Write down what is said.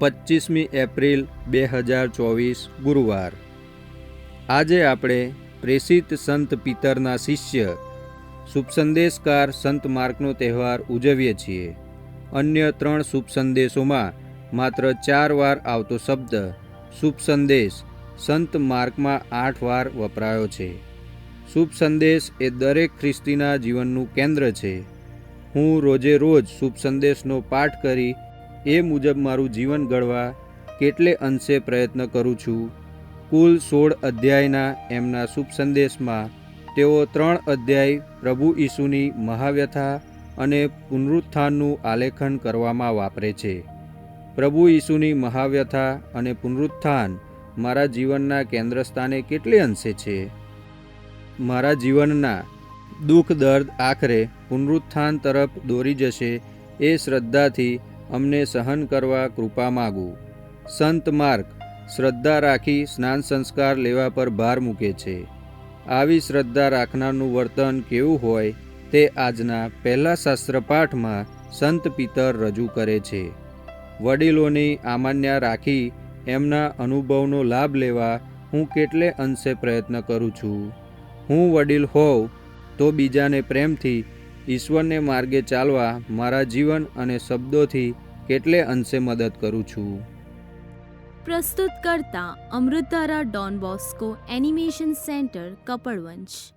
પચીસમી April બે હજાર ચોવીસ ગુરુવાર. આજે આપણે પ્રેષિત સંત પિતરના શિષ્ય, શુભ સંદેશકાર સંત માર્કનો તહેવાર ઉજવીએ છીએ. અન્ય ત્રણ શુભ સંદેશોમાં માત્ર ચાર વાર આવતો શબ્દ, શુભ સંદેશ, સંત માર્કમાં આઠ વાર વપરાયો છે. શુભ સંદેશ એ દરેક ખ્રિસ્તીના જીવનનું કેન્દ્ર છે. હું રોજે રોજ શુભ સંદેશનો પાઠ કરી એ મુજબ મારું જીવન ઘડવા કેટલે અંશે પ્રયત્ન કરું છું. કુલ સોળ અધ્યાયના એમના શુભ સંદેશમાં તેઓ ત્રણ અધ્યાય પ્રભુ ઈસુની મહાવ્યથા અને પુનરુત્થાનનું આલેખન કરવામાં વાપરે છે. પ્રભુ ઈસુની મહાવ્યથા અને પુનરુત્થાન મારા જીવનના કેન્દ્રસ્થાને કેટલે અંશે છે? મારા જીવનના દુઃખ દર્દ આખરે પુનરુત્થાન તરફ દોરી જશે એ શ્રદ્ધાથી અમને સહન કરવા કૃપા માગું. સંત માર્ગ, શ્રદ્ધા રાખી સ્નાન સંસ્કાર લેવા પર ભાર મૂકે છે. આવી શ્રદ્ધા રાખનારનું વર્તન કેવું હોય તે આજના પહેલા શાસ્ત્રપાઠમાં સંત પિતર રજૂ કરે છે. વડીલોની આમાન્ય રાખી એમના અનુભવનો લાભ લેવા હું કેટલે અંશે પ્રયત્ન કરું છું? હું વડીલ હોઉં તો બીજાને પ્રેમથી ઈશ્વરને માર્ગે ચાલવા મારા જીવન અને શબ્દોથી કેટલે અંશે મદદ કરું છું. પ્રસ્તુત કરતા Amritdhara Don Bosco animation centre, Kapadvanj.